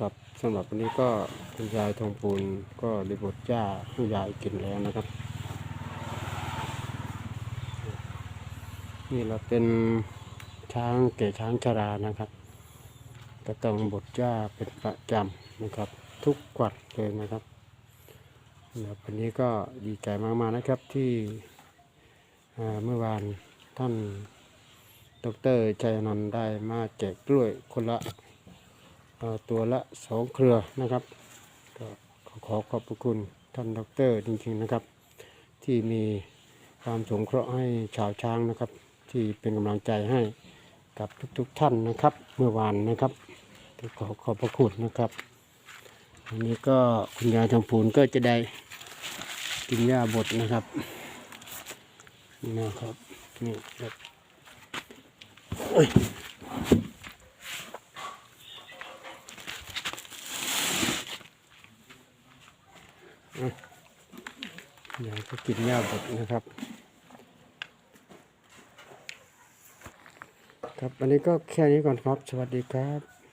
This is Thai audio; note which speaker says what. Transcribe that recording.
Speaker 1: ครับสำหรับวันนี้ก็คุณยายทองปูนก็ได้บดหญ้าให้ยายกินแล้วนะครับ นี่เราเป็นช้างเก่ช้างชรานะครับก็ต้องบดหญ้าเป็นประจำนะครับ ทุกกวัดเลยนะครับแล้ววันนี้ก็ดีใจมากๆนะครับที่เมื่อวานท่านดรชัยนันได้มาแจกกล้วยคนละ ตัวละสองเครือนะครับก็ขอขอขอบพระคุณท่านดรจริงๆนะครับ ที่มีความสงเคราะห์ให้ชาวช้างนะครับ ที่เป็นกำลังใจให้กับทุกๆท่านนะครับ เมื่อวานนะครับขอขอบพระคุณนะครับอันนี้ก็คุณยายทองพูนก็จะได้กินหญ้าบดนะครับนี่นะครับนี่ครับโอ้ยอะ ยายก็กินหญ้าบดนะครับ ครับวันนี้ก็แค่นี้ก่อนครับ สวัสดีครับ